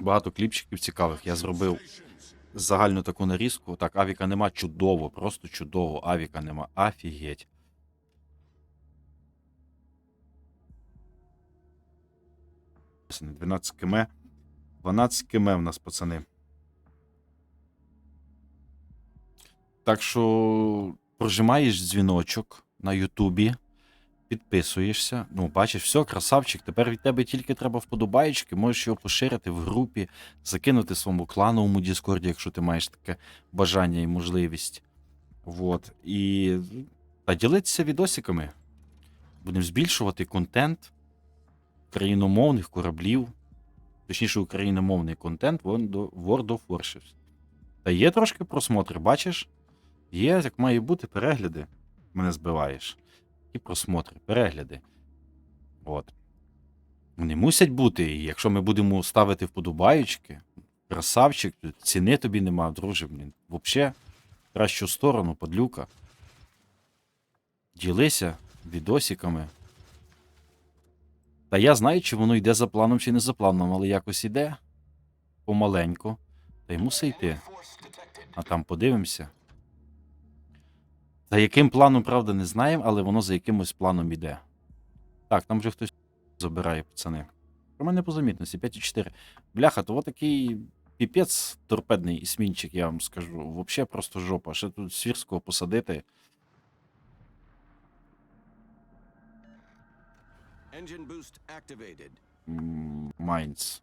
Багато кліпчиків цікавих. Я зробив загальну таку нарізку. Так, авіка нема чудово, просто чудово. Авіка нема. Афігеть. Пацани, 12 км. 12 км в нас, пацани. Так що прожимаєш дзвіночок на Ютубі, підписуєшся. Ну, бачиш, все, красавчик. Тепер від тебе тільки треба вподобаєчки, можеш його поширити в групі, закинути своєму клановому Діскорді, якщо ти маєш таке бажання і можливість. Вот. І та ділитися відосиками. Будемо збільшувати контент україномовних кораблів, точніше, україномовний контент World of Warships. Та є трошки просмотри, бачиш? Є, як має бути, перегляди. Мене збиваєш. І просмотри, перегляди. От. Вони мусять бути. І якщо ми будемо ставити вподобаючки, красавчик, ціни тобі нема, друже, блін. Взагалі, кращу сторону, подлюка. Ділися відосиками. Та я знаю, чи воно йде за планом, чи не за планом, але якось іде помаленьку. Та й мусить йти. А там подивимося. За яким планом, правда, не знаємо, але воно за якимось планом іде. Так, там вже хтось забирає, пацани. Про мене по замітності, 5,4. Бляха, то такий піпець торпедний ісмінчик, я вам скажу. Вообще просто жопа. Ще тут свірського посадити. Engine boost activated. Майнц.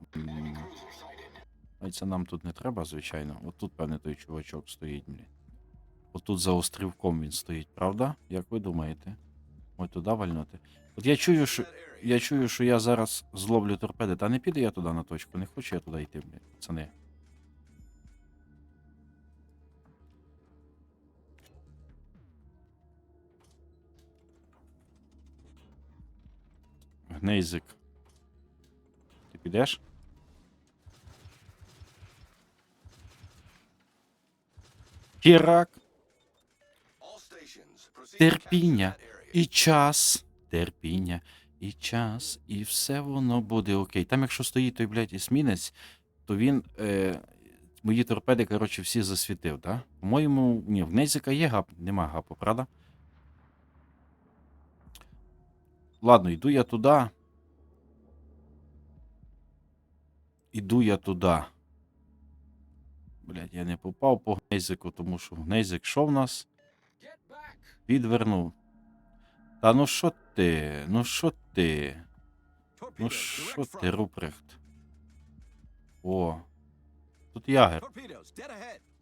Це нам тут не треба, звичайно. От тут, певне, той чувачок стоїть, блін. От тут за острівком він стоїть, правда? Як ви думаєте? Ой, туди вальнути. От я чую, що. Я чую, що я зараз зловлю торпеди. Та не піду я туди на точку, не хочу я туди йти, блін, пацани. Гнейзик. Ти підеш? Хірак. Терпіння і час. Терпіння і час, і все воно буде окей. Там, якщо стоїть той, блядь, есмінець, то він. Е, мої торпеди, коротше, всі засвітив, так? По-моєму, ні, в Нейзика є гап, нема гапу, правда? Ладно, йду я туди. Іду я туди. Блядь, я не попав по гнейзику, тому що гнейзик що в нас? Відвернув. Та ну що ти? Ну що ти? Ну що ти. Рупрехт? О. Тут ягер.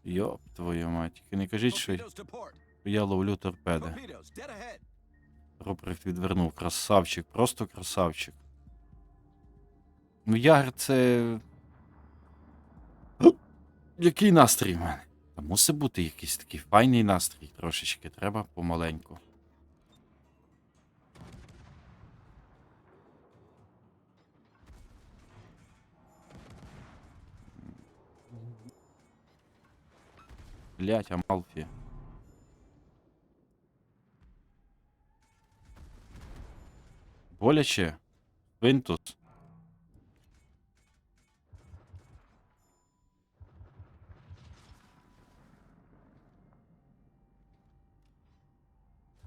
Йоп, твою мать. Тільки не кажіть, що я ловлю торпеди. Рупрехт відвернув. Красавчик, просто красавчик. Ну, ягер це. Який настрій в мене? Мусить бути якийсь такий файний настрій трошечки. Треба помаленьку. Блять, Амалфі. Боляче. Винтус.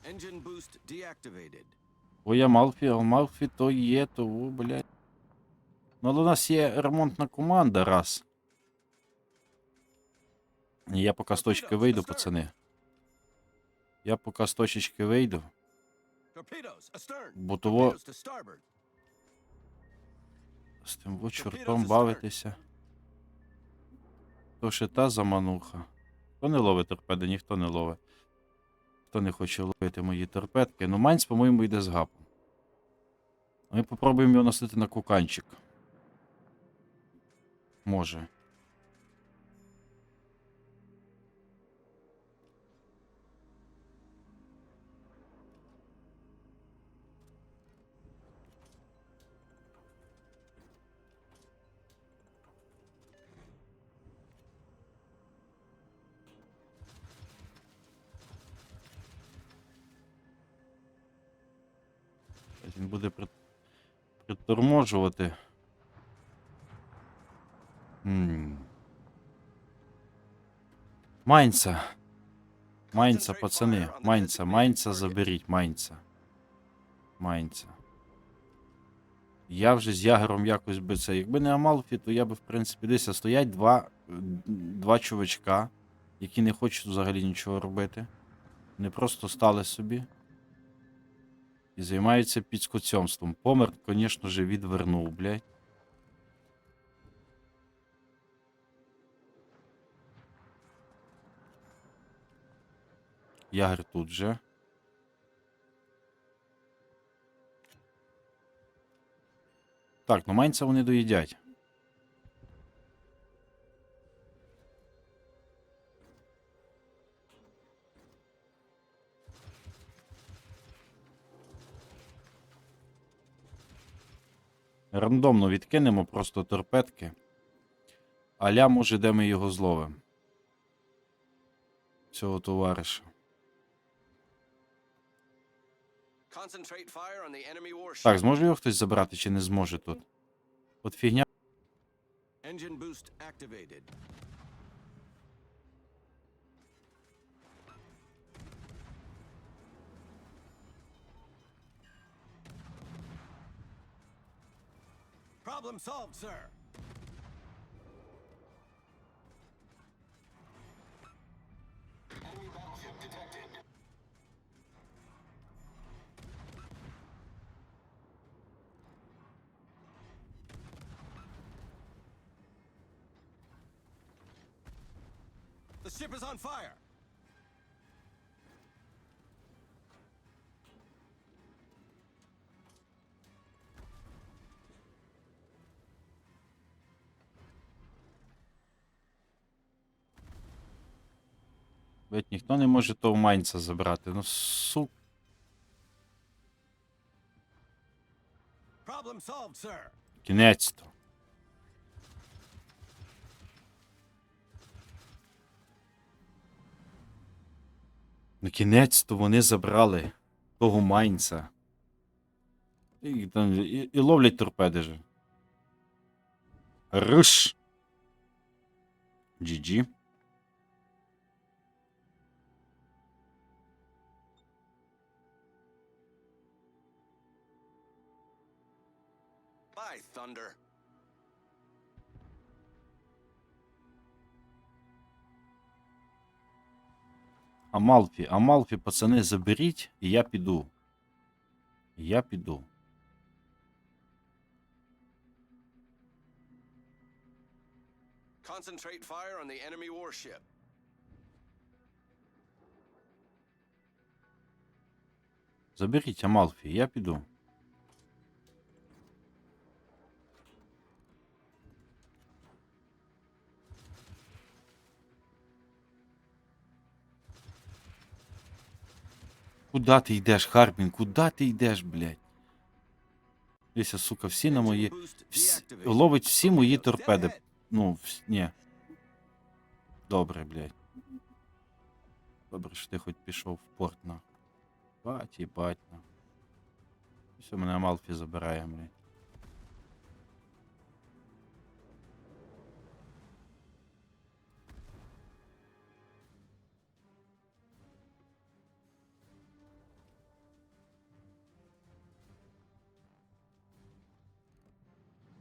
Engine boost deactivated. Ой, Амалфі, Амалфі то є, то, о, блядь. Ну, але у нас є ремонтна команда, раз. Я поки з точки вийду, пацани. Я поки з точечки вийду. Бо того з тим во чортом бавитися. То ще та замануха. Хто не ловить торпеди, ніхто не ловить. Хто не хоче ловити мої торпедки. Ну, Майнц, по-моєму, йде з гапом. Ми попробуємо його носити на куканчик. Може. Він буде при... приторможувати. Майнца. Майнца, пацани. Майнца, майнца заберіть, майнца. Майнца. Я вже з ягером якось би це. Якби не Амалфі, то я би, в принципі, десь стоять два, два чувачка, які не хочуть взагалі нічого робити. Вони просто стали собі. І займається підскоцьомством. Помер, звісно же, відвернув, блядь. Ягер тут же. Так, ну майнця вони доїдять. Рандомно відкинемо просто торпедки. Аля, може, де ми його зловимо. Цього товариша. Так, зможе його хтось забрати чи не зможе тут? От фігня. Engine boost activated. Problem solved, sir. Enemy battleship detected. The ship is on fire. Ніхто не може того майнця забрати. Ну су. Problem solved, sir. Кінець-то. Ну, кінець-то вони забрали того майнця. І, і, і ловлять торпеди же. Риш. GG. By thunder. Амалфі, Амалфі, пацани, заберіть, і я піду. Я піду. Concentrate fire on the enemy warship. Заберіть Амалфі, я піду. Куда ти йдеш, Харбін? Куда ти йдеш, блядь? Дивіться, сука, всі на мої. Всі, ловить всі мої торпеди. Ну, вс... ні. Добре, блядь. Добре, що ти хоч пішов в порт на. Бать, їбать на. Все, мене Амалфі забирає, блядь.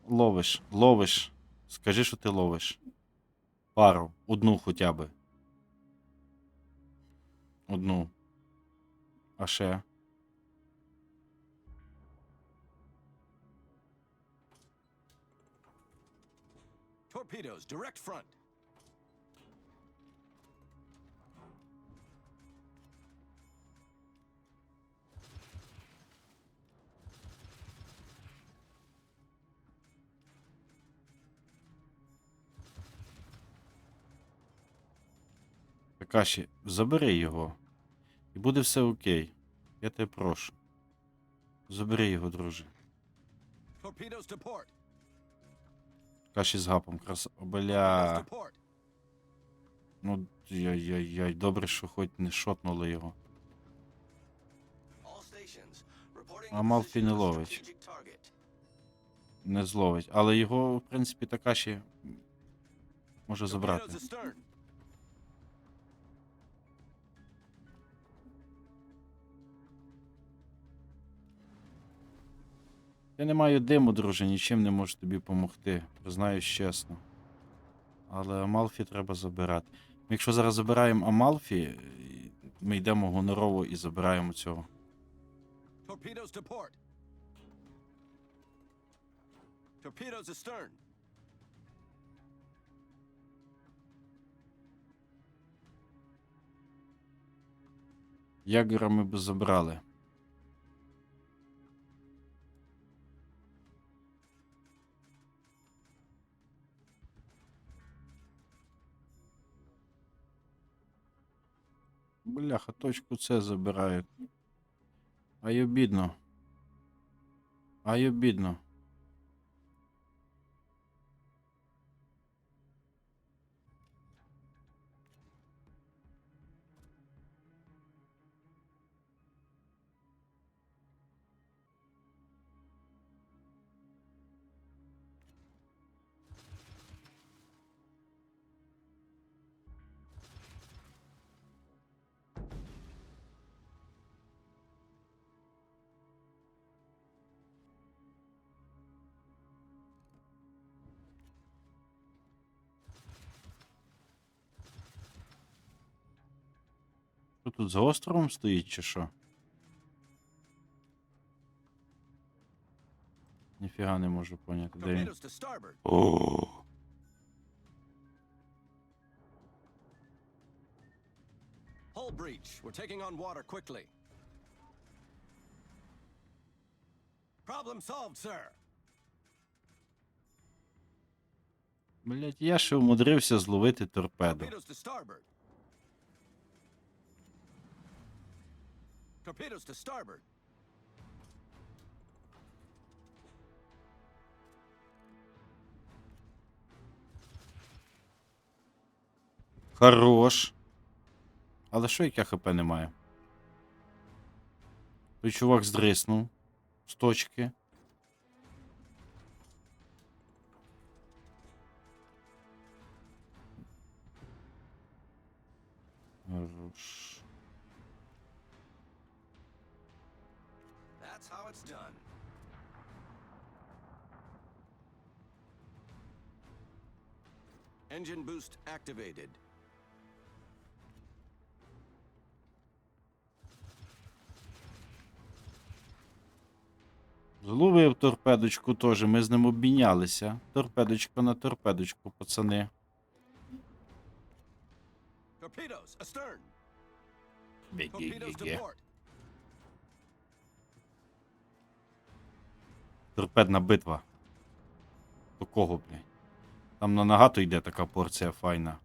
Ловиш, ловиш. Скажи, що ти ловиш. Пару. Одну хоча би. Одну. А ще. Torpedoes, direct front. Такаші, забери його. І буде все окей. Я тебе прошу. Забери його, друже. Каші з гапом. Краса. Бля. Ну, яй-яй-яй, добре, що хоч не шотнули його. А the не ловить. Не зловить. Але його, в принципі, Такаші Може забрати. Я не маю диму, друже, нічим не можу тобі допомогти. Признаюсь чесно. Але Амалфі треба забирати. Ми Якщо зараз забираємо Амалфі, ми йдемо гонорово і забираємо цього. Torpedoes to port. Torpedoes astern. Ягера ми б забрали. Бляха, точку С забирають. Ай обідно. Ай обідно. Що тут за островом стоїть чи що? Ніфіга не можу поняти, де він. О, Hull breach. We're taking on water quickly. Problem solved, sir. блять, я ще умудрився зловити торпеду. Torpedoes to starboard. Хорош. Але що яке ХП немає? Той чувак здриснув з точки. Engine boost activated. Зловив торпедочку теж, ми з ним обмінялися. Торпедочка на торпедочку, пацани. Torpedoes astern. Torpedoes to port. Торпедна битва. До кого, блядь? Там на нагато йде така порція файна.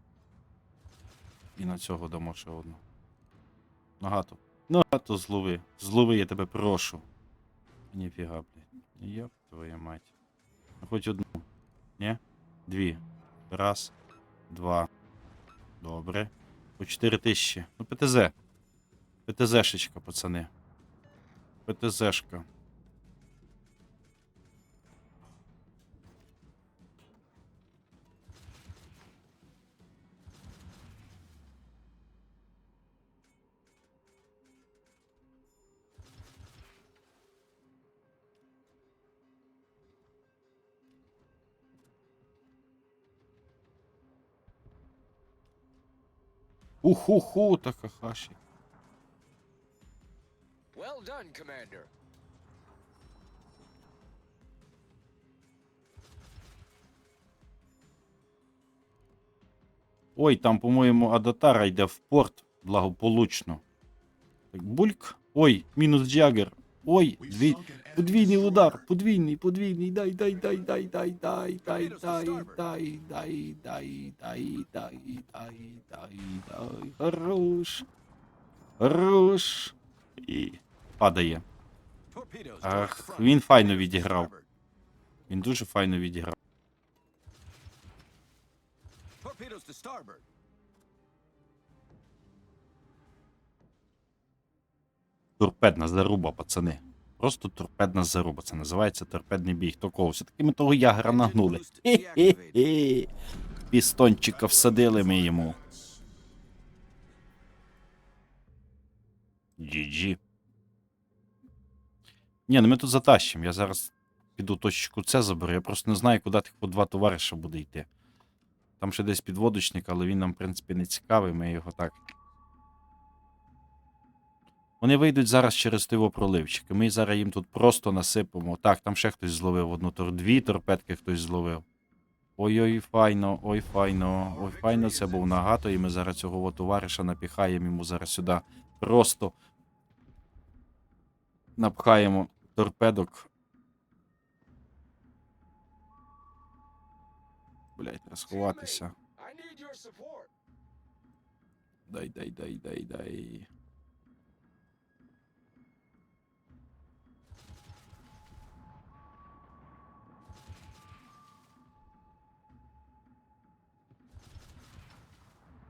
І на цього дамо ще одну. Нагато. Нагато злови. Злови, я тебе прошу. Ніфіга, блядь. Йоп, твоя мать. Ну, Хоч одну. Ні? Дві. Раз, два. Добре. По 4 тисячі. Ну, ПТЗ. ПТЗшечка, пацани. ПТЗшка. Уху-ху, Такахаші. Well done, Commander. Ой, там, по-моєму, Адатара йде в порт благополучно. Так, бульк. Ой, мінус Джагер. Ой, дві... подвійний удар, подвійний, подвійний. Дай, дай, дай, дай, дай, дай, дай, дай, дай, дай, дай, дай, дай, дай, дай, дай. Хорош. Хорош. І падає. Ах, він файно відіграв. Він дуже файно відіграв. Torpedoes to starboard. Торпедна заруба, пацани. Просто торпедна заруба. Це називається торпедний бій. Хто кого? Все-таки ми того ягра нагнули. Пістончика всадили ми йому. GG. Ні, ну ми тут затащимо. Я зараз піду точку С заберу. Я просто не знаю, куди тих по два товариша буде йти. Там ще десь підводочник, але він нам, в принципі, не цікавий, ми його так. Вони вийдуть зараз через тиво проливчики. Ми зараз їм тут просто насипемо. Так, там ще хтось зловив одну тор, дві торпедки хтось зловив. Ой-ой, файно, ой, файно, ой, файно, це був нагато, і ми зараз цього товариша напіхаємо йому зараз сюди. Просто напхаємо торпедок. Блять, треба сховатися. Дай, дай, дай, дай, дай.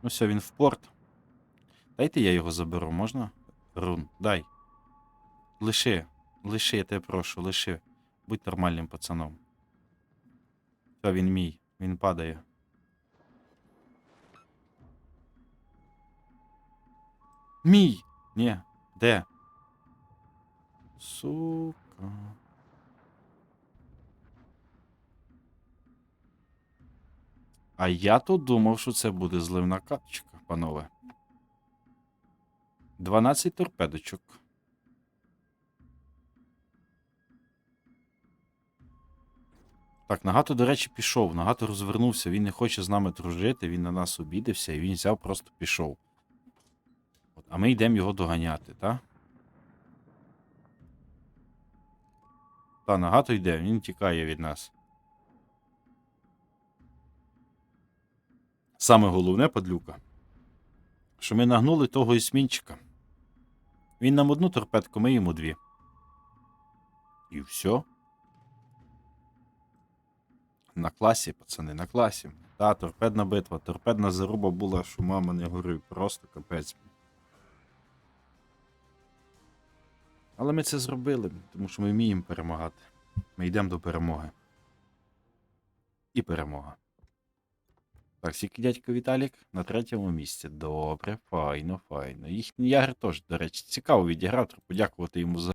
Ну все, він в порт. Дайте я його заберу, можна? Рун, дай. Лиши, лиши, я тебе прошу, лиши. Будь нормальним пацаном. Все, він мій, він падає. Мій! Ні, де? Сука. А я тут думав, що це буде зливна карточка, панове. 12 торпедочок. Так, Нагато, до речі, пішов. Нагато розвернувся, він не хоче з нами дружити, він на нас обідився і він взяв, просто пішов. От, а ми йдемо його доганяти, так? Та, нагато йде, він тікає від нас. Саме головне, падлюка, що ми нагнули того ісмінчика. Він нам одну торпедку, ми йому дві. І все. На класі, пацани, на класі. Та, торпедна битва. Торпедна заруба була, що мама не горив. Просто капець. Але ми це зробили, тому що ми вміємо перемагати. Ми йдемо до перемоги. І перемога. Скільки дядько Віталік на третьому місці. Добре, файно, файно. Їхній ягер теж, до речі, цікаво відіграв. Подякувати йому за